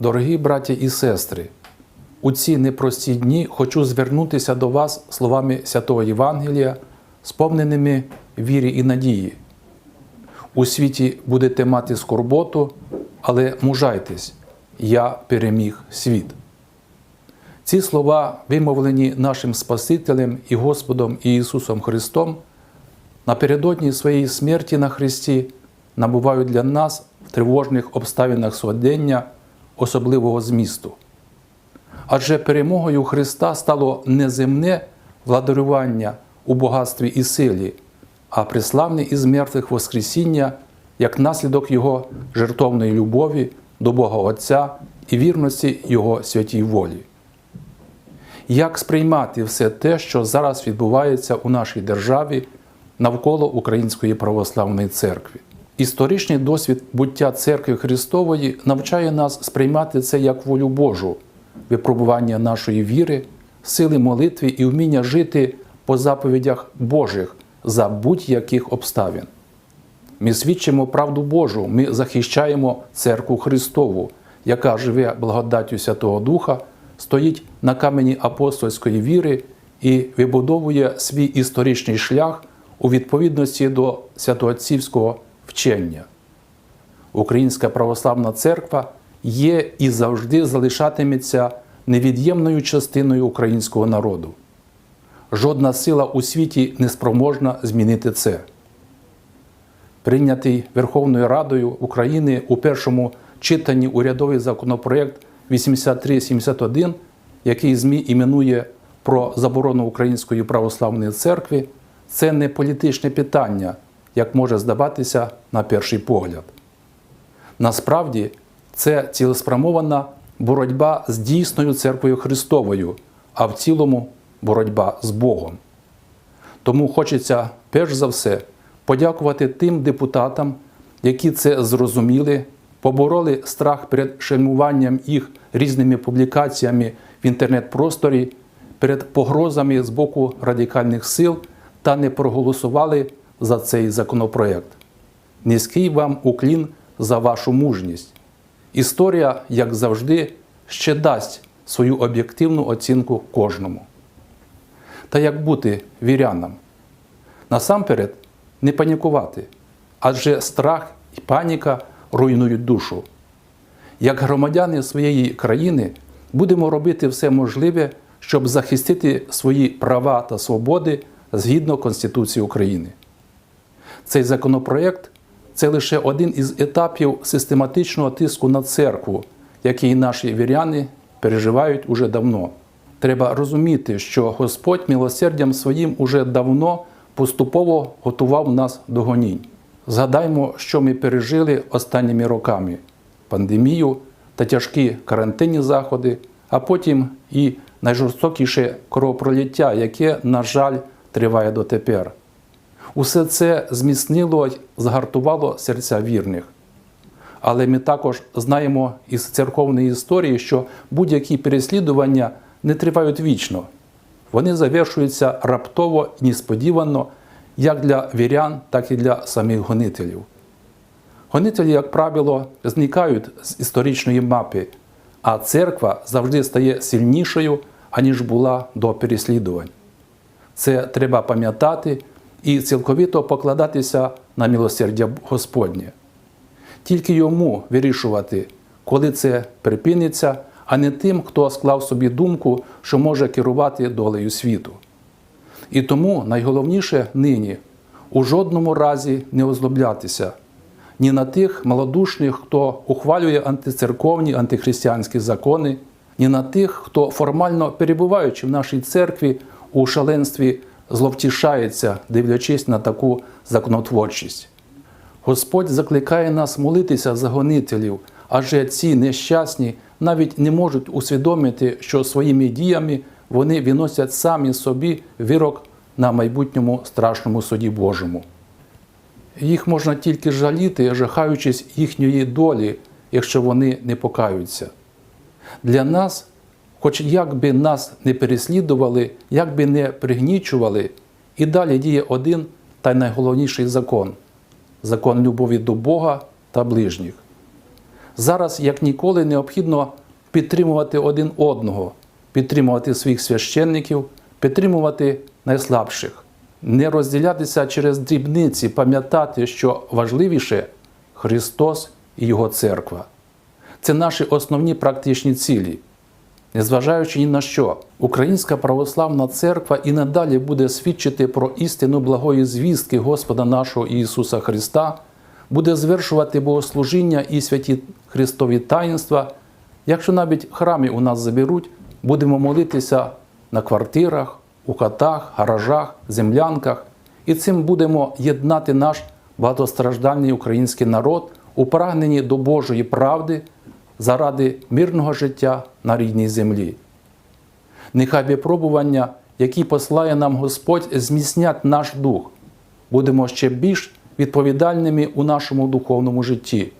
Дорогі браті і сестри, у ці непрості дні хочу звернутися до вас словами Святого Євангелія, сповненими вірі і надії. У світі будете мати скорботу, але мужайтесь, я переміг світ. Ці слова, вимовлені нашим Спасителем і Господом Ісусом Христом, напередодні своєї смерті на Христі набувають для нас в тривожних обставинах сьогодення особливого змісту. Адже перемогою Христа стало не земне владарювання у багатстві і силі, а приславне із мертвих Воскресіння як наслідок Його жертовної любові до Бога Отця і вірності Його святій волі. Як сприймати все те, що зараз відбувається у нашій державі навколо Української православної церкви? Історичний досвід буття церкви Христової навчає нас сприймати це як волю Божу, випробування нашої віри, сили молитви і вміння жити по заповідях Божих за будь-яких обставин. Ми свідчимо правду Божу, ми захищаємо церкву Христову, яка живе благодаттю Святого Духа, стоїть на камені апостольської віри і вибудовує свій історичний шлях у відповідності до святоотцівського вчення. Українська православна церква є і завжди залишатиметься невід'ємною частиною українського народу. Жодна сила у світі не спроможна змінити це. Прийнятий Верховною Радою України у першому читанні урядовий законопроєкт 8371, який ЗМІ іменує про заборону Української православної церкви, це не політичне питання, як може здаватися на перший погляд. Насправді, це цілеспрямована боротьба з дійсною церквою Христовою, а в цілому боротьба з Богом. Тому хочеться перш за все подякувати тим депутатам, які це зрозуміли, побороли страх перед шельмуванням їх різними публікаціями в інтернет-просторі, перед погрозами з боку радикальних сил та не проголосували за цей законопроект. Низький вам уклін за вашу мужність. Історія, як завжди, ще дасть свою об'єктивну оцінку кожному. Та як бути вірянам? Насамперед, не панікувати, адже страх і паніка руйнують душу. Як громадяни своєї країни будемо робити все можливе, щоб захистити свої права та свободи згідно Конституції України. Цей законопроєкт це лише один із етапів систематичного тиску на церкву, який наші віряни переживають уже давно. Треба розуміти, що Господь милосердям своїм уже давно поступово готував нас до гонінь. Згадаймо, що ми пережили останніми роками: пандемію та тяжкі карантинні заходи, а потім і найжорстокіше кровопролиття, яке, на жаль, триває дотепер. Усе це зміцнило й згартувало серця вірних. Але ми також знаємо із церковної історії, що будь-які переслідування не тривають вічно. Вони завершуються раптово і несподівано як для вірян, так і для самих гонителів. Гонителі, як правило, зникають з історичної мапи, а церква завжди стає сильнішою, аніж була до переслідувань. Це треба пам'ятати і цілковито покладатися на милосердя Господнє. Тільки йому вирішувати, коли це припиниться, а не тим, хто склав собі думку, що може керувати долею світу. І тому найголовніше нині у жодному разі не озлоблятися ні на тих малодушних, хто ухвалює антицерковні, антихристиянські закони, ні на тих, хто формально перебуваючи в нашій церкві у шаленстві зловтішається, дивлячись на таку законотворчість. Господь закликає нас молитися за гонителів, адже ці нещасні навіть не можуть усвідомити, що своїми діями вони виносять самі собі вирок на майбутньому страшному суді Божому. Їх можна тільки жаліти, жахаючись їхньої долі, якщо вони не покаються. Для нас, хоч як би нас не переслідували, як би не пригнічували, і далі діє один та найголовніший закон закон любові до Бога та ближніх. Зараз як ніколи необхідно підтримувати один одного, підтримувати своїх священників, підтримувати найслабших, не розділятися через дрібниці, пам'ятати, що важливіше Христос і Його церква. Це наші основні практичні цілі. Незважаючи ні на що, Українська православна церква і надалі буде свідчити про істину благої звістки Господа нашого Ісуса Христа, буде звершувати богослужіння і святі Христові таїнства. Якщо навіть храмі у нас заберуть, будемо молитися на квартирах, у хатах, гаражах, землянках, і цим будемо єднати наш багатостраждальний український народ у прагненні до Божої правди заради мирного життя на рідній землі. Нехай випробування, які послає нам Господь, зміцнять наш дух, будемо ще більш відповідальними у нашому духовному житті.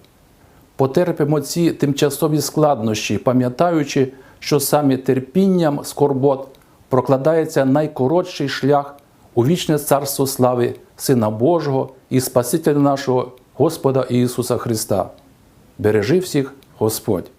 Потерпимо ці тимчасові складнощі, пам'ятаючи, що саме терпінням скорбот прокладається найкоротший шлях у вічне царство слави Сина Божого і Спасителя нашого Господа Ісуса Христа. Бережи всіх Господь!